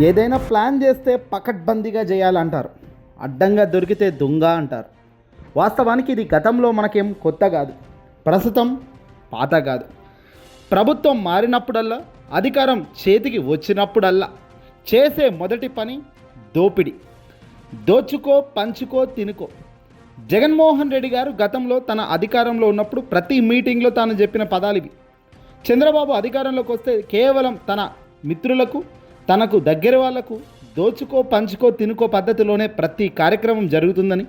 ఏదైనా ప్లాన్ చేస్తే పకడ్బందీగా చేయాలంటారు. అడ్డంగా దొరికితే దొంగ అంటారు. వాస్తవానికి ఇది గతంలో మనకేం కొత్త కాదు. ప్రస్తుతం పాత కాదు. ప్రభుత్వం మారినప్పుడల్లా అధికారం చేతికి వచ్చినప్పుడల్లా చేసే మొదటి పని దోపిడి. దోచుకో పంచుకో తినుకో. జగన్మోహన్ రెడ్డి గారు గతంలో తన అధికారంలో ఉన్నప్పుడు ప్రతి మీటింగ్లో తాను చెప్పిన పదాలు ఇవి. చంద్రబాబు అధికారంలోకి వస్తే కేవలం తన మిత్రులకు తనకు దగ్గర వాళ్ళకు దోచుకో పంచుకో తినుకో పద్ధతిలోనే ప్రతి కార్యక్రమం జరుగుతుందని.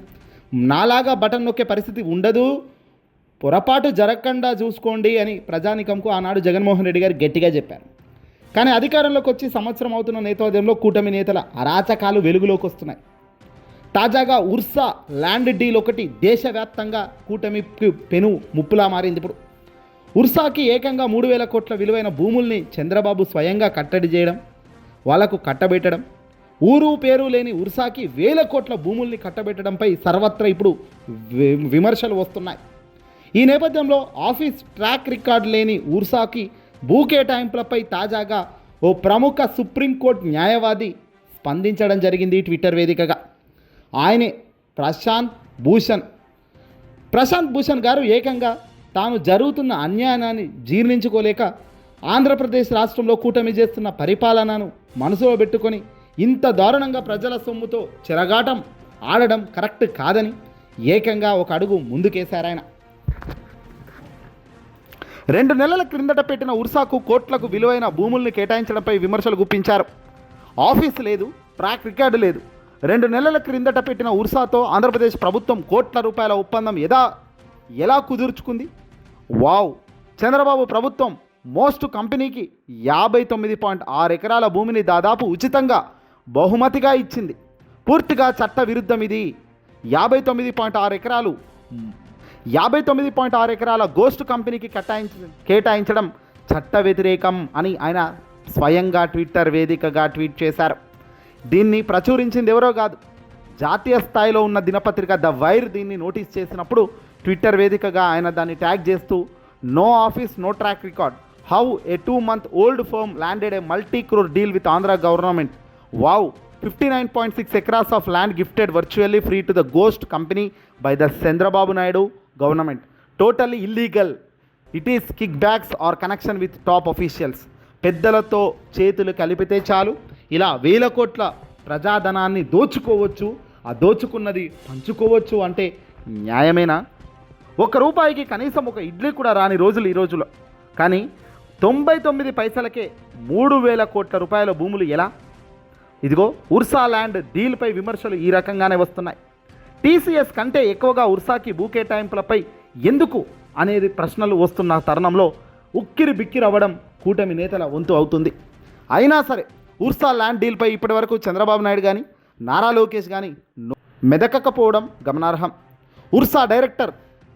నాలాగా బటన్ నొక్కే పరిస్థితి ఉండదు. పొరపాటు జరగకుండా చూసుకోండి అని ప్రజానికంకు ఆనాడు జగన్మోహన్ రెడ్డి గారు గట్టిగా చెప్పారు. కానీ అధికారంలోకి వచ్చి సంవత్సరం అవుతున్న నేపథ్యంలో కూటమి నేతల అరాచకాలు వెలుగులోకి వస్తున్నాయి. తాజాగా ఉర్సా ల్యాండ్ డీల్ ఒకటి దేశవ్యాప్తంగా కూటమికి పెను ముప్పులా మారింది ఇప్పుడు. ఉర్సాకి ఏకంగా మూడు వేల కోట్ల విలువైన భూముల్ని చంద్రబాబు స్వయంగా కట్టడి చేయడం వాళ్ళకు కట్టబెట్టడం. ఊరు పేరు లేని ఉర్సాకి వేల కోట్ల భూముల్ని కట్టబెట్టడంపై సర్వత్రా ఇప్పుడు విమర్శలు వస్తున్నాయి. ఈ నేపథ్యంలో ఆఫీస్ ట్రాక్ రికార్డ్ లేని ఉర్సాకి భూ కేటాయింపులపై తాజాగా ఓ ప్రముఖ సుప్రీంకోర్టు న్యాయవాది స్పందించడం జరిగింది ట్విట్టర్ వేదికగా. ఆయనే ప్రశాంత్ భూషణ్. ప్రశాంత్ భూషణ్ గారు ఏకంగా తాను జరుగుతున్న అన్యాయాన్ని జీర్ణించుకోలేక ఆంధ్రప్రదేశ్ రాష్ట్రంలో కూటమి చేస్తున్న పరిపాలనను మనసులో పెట్టుకొని ఇంత దారుణంగా ప్రజల సొమ్ముతో చెరగాటం ఆడడం కరెక్ట్ కాదని ఏకంగా ఒక అడుగు ముందుకేశారాయన రెండు నెలల క్రిందట పెట్టిన ఉర్సాకు కోట్లకు విలువైన భూముల్ని కేటాయించడంపై విమర్శలు గుప్పించారు. ఆఫీస్ లేదు ట్రాక్ రికార్డు లేదు. రెండు నెలల క్రిందట పెట్టిన ఉర్సాతో ఆంధ్రప్రదేశ్ ప్రభుత్వం కోట్ల రూపాయల ఒప్పందం ఎదా ఎలా కుదుర్చుకుంది? వావ్! చంద్రబాబు ప్రభుత్వం మోస్ట్ కంపెనీకి యాభై తొమ్మిది పాయింట్ ఆరు ఎకరాల భూమిని దాదాపు ఉచితంగా బహుమతిగా ఇచ్చింది. పూర్తిగా చట్ట విరుద్ధం ఇది. యాభై తొమ్మిది పాయింట్ ఆరు ఎకరాలు యాభై తొమ్మిది పాయింట్ ఆరు ఎకరాల గోస్ట్ కంపెనీకి కేటాయించ కేటాయించడం చట్ట వ్యతిరేకం అని ఆయన స్వయంగా ట్విట్టర్ వేదికగా ట్వీట్ చేశారు. దీన్ని ప్రచురించింది ఎవరో కాదు. జాతీయ స్థాయిలో ఉన్న దినపత్రిక ద వైర్ దీన్ని నోటీస్ చేసినప్పుడు ట్విట్టర్ వేదికగా ఆయన దాన్ని ట్యాగ్ చేస్తూ no office no track record. How a two month old firm landed a multi crore deal with Andhra government wow fifty nine point six acres of land gifted virtually free to the ghost company by the Chandrababu Naidu government totally illegal it is kickbacks or connection with top officials పెద్దలతో చేతులు కలిపితే చాలు. ఇలా వేల కోట్ల ప్రజాధనాన్ని దోచుకోవచ్చు. ఆ దోచుకున్నది పంచుకోవచ్చు అంటే న్యాయమేనా? ఒక రూపాయికి కనీసం ఒక ఇడ్లీ కూడా రాని రోజులు ఈ రోజులో కానీ తొంభై తొమ్మిది పైసలకే మూడు వేల కోట్ల రూపాయల భూములు ఎలా? ఇదిగో ఉర్సా ల్యాండ్ డీల్పై విమర్శలు ఈ రకంగానే వస్తున్నాయి. టీసీఎస్ కంటే ఎక్కువగా ఉర్సాకి భూ కేటాయింపులపై ఎందుకు అనేది ప్రశ్నలు వస్తున్న తరుణంలో ఉక్కిరి బిక్కిరి అవ్వడం కూటమి నేతల వంతు అవుతుంది. అయినా సరే ఉర్సా ల్యాండ్ డీల్పై ఇప్పటివరకు చంద్రబాబు నాయుడు కానీ నారా లోకేష్ కానీ మెదకకపోవడం గమనార్హం. ఉర్సా డైరెక్టర్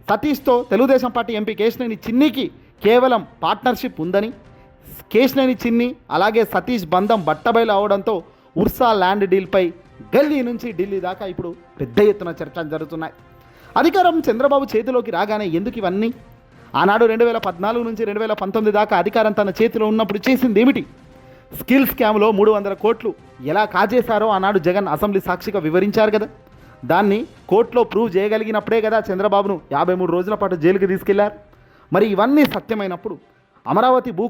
సతీష్తో తెలుగుదేశం పార్టీ ఎంపీ కేశినేని చిన్నికి కేవలం పార్ట్నర్షిప్ ఉందని కేశినేని చిన్ని అలాగే సతీష్ బంధం బట్టబయలు అవడంతో ఉర్సా ల్యాండ్ డీల్పై గల్లీ నుంచి ఢిల్లీ దాకా ఇప్పుడు పెద్ద ఎత్తున చర్చలు జరుగుతున్నాయి. అధికారం చంద్రబాబు చేతిలోకి రాగానే ఎందుకు ఇవన్నీ? ఆనాడు రెండు వేల పద్నాలుగు నుంచి రెండు వేల పంతొమ్మిది దాకా అధికారం తన చేతిలో ఉన్నప్పుడు చేసింది ఏమిటి? స్కిల్ స్కామ్లో మూడు వందల కోట్లు ఎలా కాజేశారో ఆనాడు జగన్ అసెంబ్లీ సాక్షిగా వివరించారు కదా. దాన్ని కోర్టులో ప్రూవ్ చేయగలిగినప్పుడే కదా చంద్రబాబును యాభై మూడు రోజుల పాటు జైలుకి తీసుకెళ్ళారు. మరి ఇవన్నీ సత్యమైనప్పుడు అమరావతి భూ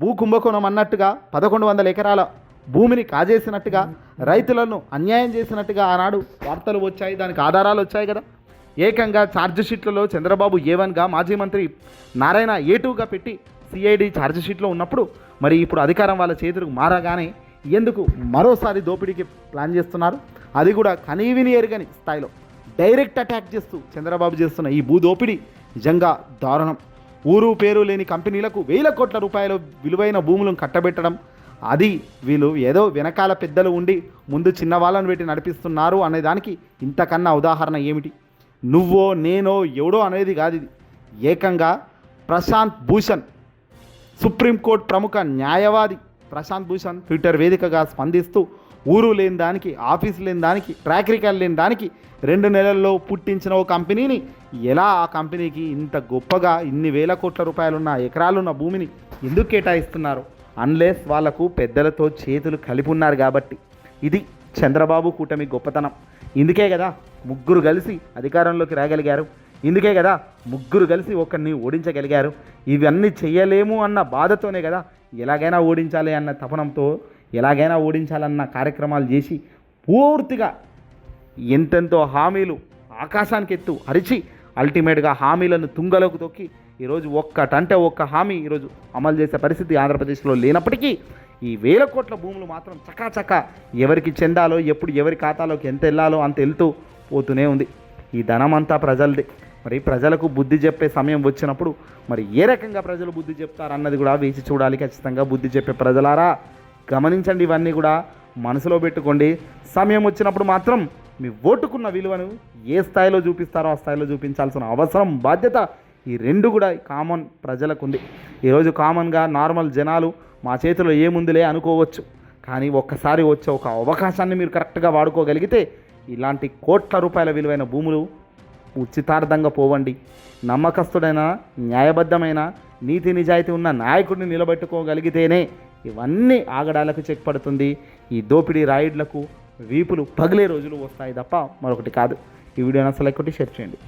భూ కుంభకోణం అన్నట్టుగా పదకొండు వందల ఎకరాల భూమిని కాజేసినట్టుగా రైతులను అన్యాయం చేసినట్టుగా ఆనాడు వార్తలు వచ్చాయి. దానికి ఆధారాలు వచ్చాయి కదా. ఏకంగా ఛార్జ్ షీట్లలో చంద్రబాబు ఏ వన్గా మాజీ మంత్రి నారాయణ ఏ టూగా పెట్టి సిఐడి ఛార్జ్ షీట్లో ఉన్నప్పుడు మరి ఇప్పుడు అధికారం వాళ్ళ చేతులకు మారగానే ఎందుకు మరోసారి దోపిడీకి ప్లాన్ చేస్తున్నారు? అది కూడా కనీవిని ఎరుగని స్థాయిలో డైరెక్ట్ అటాక్ చేస్తూ చంద్రబాబు చేస్తున్న ఈ భూ దోపిడీ నిజంగా దారుణం. ఊరు పేరు లేని కంపెనీలకు వేల కోట్ల రూపాయల విలువైన భూములను కట్టబెట్టడం అది వీళ్ళు ఏదో వెనకాల పెద్దలు ఉండి ముందు చిన్నవాళ్ళను పెట్టి నడిపిస్తున్నారు అనే దానికి ఇంతకన్నా ఉదాహరణ ఏమిటి? నువ్వో నేనో ఎవడో అనేది కాదు ఇది. ఏకంగా ప్రశాంత్ భూషణ్ సుప్రీంకోర్టు ప్రముఖ న్యాయవాది ప్రశాంత్ భూషణ్ ట్విట్టర్ వేదికగా స్పందిస్తూ ఊరు లేని దానికి ఆఫీస్ లేని దానికి ట్రాక్ రికార్డ్ లేని దానికి రెండు నెలల్లో పుట్టించిన ఓ కంపెనీని ఎలా ఆ కంపెనీకి ఇంత గొప్పగా ఇన్ని వేల కోట్ల రూపాయలున్న ఎకరాలున్న భూమిని ఎందుకు కేటాయిస్తున్నారు? అన్లెస్ వాళ్ళకు పెద్దలతో చేతులు కలిపి ఉన్నారు కాబట్టి. ఇది చంద్రబాబు కూటమి గొప్పతనం. ఇందుకే కదా ముగ్గురు కలిసి అధికారంలోకి రాగలిగారు. ఇందుకే కదా ముగ్గురు కలిసి ఒకరిని ఓడించగలిగారు. ఇవన్నీ చేయలేము అన్న బాధతోనే కదా ఎలాగైనా ఓడించాలి అన్న తపనంతో ఎలాగైనా ఓడించాలన్న కార్యక్రమాలు చేసి పూర్తిగా ఎంతెంతో హామీలు ఆకాశానికి ఎత్తు అరిచి అల్టిమేట్గా హామీలను తుంగలోకి తొక్కి ఈరోజు ఒక్కటంటే ఒక్క హామీ ఈరోజు అమలు చేసే పరిస్థితి ఆంధ్రప్రదేశ్లో లేనప్పటికీ ఈ వేల కోట్ల భూములు మాత్రం చకాచక ఎవరికి చెందాలో ఎప్పుడు ఎవరి ఖాతాలోకి ఎంత వెళ్ళాలో అంత వెళ్తూ పోతూనే ఉంది. ఈ ధనం అంతా ప్రజలదే. మరి ప్రజలకు బుద్ధి చెప్పే సమయం వచ్చినప్పుడు మరి ఏ రకంగా ప్రజలు బుద్ధి చెప్తారన్నది కూడా వేచి చూడాలి. ఖచ్చితంగా బుద్ధి చెప్పే ప్రజలారా గమనించండి ఇవన్నీ కూడా మనసులో పెట్టుకోండి. సమయం వచ్చినప్పుడు మాత్రం మీ ఓటుకున్న విలువను ఏ స్థాయిలో చూపిస్తారో ఆ స్థాయిలో చూపించాల్సిన అవసరం బాధ్యత ఈ రెండు కూడా కామన్ ప్రజలకు ఉంది ఈరోజు కామన్గా నార్మల్ జనాలు మా చేతిలో ఏముందిలే అనుకోవచ్చు. కానీ ఒక్కసారి వచ్చే ఒక అవకాశాన్ని మీరు కరెక్ట్గా వాడుకోగలిగితే ఇలాంటి కోట్ల రూపాయల విలువైన భూములు ఉచితార్థంగా పోవండి. నమ్మకస్తుడైన న్యాయబద్ధమైన నీతి నిజాయితీ ఉన్న నాయకుడిని నిలబెట్టుకోగలిగితేనే ఇవన్నీ ఆగడాలకు చెక్ పడుతుంది ఈ దోపిడీ రాయిడ్లకు వీపులు పగిలే రోజులు వస్తాయి తప్ప మరొకటి కాదు. ఈ వీడియో అసలు ఎక్కువ షేర్ చేయండి.